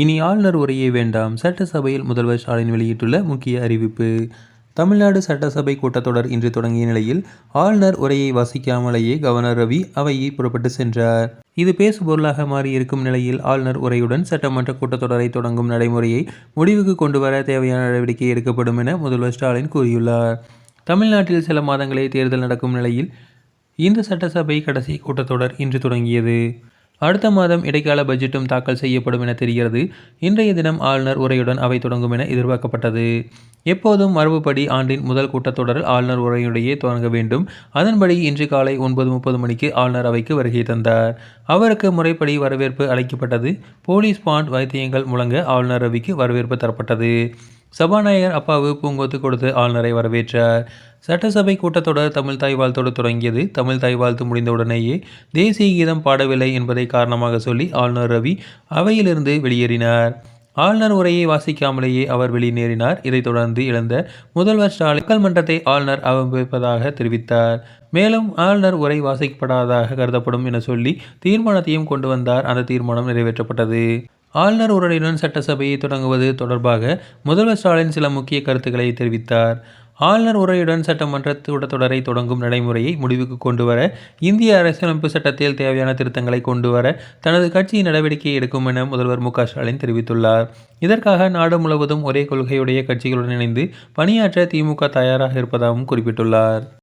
இனி ஆளுநர் உரையே வேண்டாம். சட்டசபையில் முதல்வர் ஸ்டாலின் வெளியிட்டுள்ள முக்கிய அறிவிப்பு. தமிழ்நாடு சட்டசபை கூட்டத்தொடர் இன்று தொடங்கிய நிலையில் ஆளுநர் உரையை வாசிக்காமலேயே கவர்னர் ரவி அவையை புறப்பட்டு சென்றார். இது பேசுபொருளாக மாறியிருக்கும் நிலையில் ஆளுநர் உரையுடன் சட்டமன்ற கூட்டத்தொடரை தொடங்கும் நடைமுறையை முடிவுக்கு கொண்டு வர தேவையான நடவடிக்கை எடுக்கப்படும் என முதல்வர் ஸ்டாலின் கூறியுள்ளார். தமிழ்நாட்டில் சில மாதங்களே தேர்தல் நடக்கும் நிலையில் இந்த சட்டசபை கடைசி கூட்டத்தொடர் இன்று தொடங்கியது. அடுத்த மாதம் இடைக்கால பட்ஜெட்டும் தாக்கல் செய்யப்படும் என தெரிகிறது. இன்றைய தினம் ஆளுநர் உரையுடன் அவை தொடங்கும் என எதிர்பார்க்கப்பட்டது. எப்போதும் மரபுப்படி ஆண்டின் முதல் கூட்டத்தொடர் ஆளுநர் உரையுடையே தொடங்க வேண்டும். அதன்படி இன்று காலை ஒன்பது முப்பது மணிக்கு ஆளுநர் அவைக்கு வருகை தந்தார். அவருக்கு முறைப்படி வரவேற்பு அளிக்கப்பட்டது. போலீஸ் பாண்ட் வைத்தியங்கள் முழங்க ஆளுநர் ரவிக்கு வரவேற்பு தரப்பட்டது. சபாநாயகர் அப்பாவு பூங்கொத்து கொடுத்து ஆளுநரை வரவேற்றார். சட்டசபை கூட்டத்தொடர் தமிழ் தாய் வாழ்த்தோடு தொடங்கியது. தமிழ் தாய் வாழ்த்து முடிந்தவுடனேயே தேசிய கீதம் பாடவில்லை என்பதை காரணமாக சொல்லி ஆளுநர் ரவி அவையிலிருந்து வெளியேறினார். ஆளுநர் உரையை வாசிக்காமலேயே அவர் வெளியேறினார். இதைத் தொடர்ந்து இழந்த முதல்வர் ஸ்டாலின் மக்கள் மன்றத்தை ஆளுநர் அவமதிப்பதாக தெரிவித்தார். மேலும் ஆளுநர் உரை வாசிக்கப்படாததாக கருதப்படும் என சொல்லி தீர்மானத்தையும் கொண்டு வந்தார். அந்த தீர்மானம் நிறைவேற்றப்பட்டது. ஆளுநர் உரையுடன் சட்டசபையை தொடங்குவது தொடர்பாக முதல்வர் ஸ்டாலின் சில முக்கிய கருத்துக்களை தெரிவித்தார். ஆளுநர் உரையுடன் சட்டமன்ற கூட்டத்தொடரை தொடங்கும் நடைமுறையை முடிவுக்கு கொண்டு வர இந்திய அரசியலமைப்பு சட்டத்தில் தேவையான திருத்தங்களை கொண்டு வர தனது கட்சி நடவடிக்கை எடுக்கும் என முதல்வர் மு ஸ்டாலின் தெரிவித்துள்ளார். இதற்காக நாடு முழுவதும் ஒரே கொள்கையுடைய கட்சிகளுடன் இணைந்து பணியாற்ற திமுக தயாராக இருப்பதாகவும் குறிப்பிட்டுள்ளார்.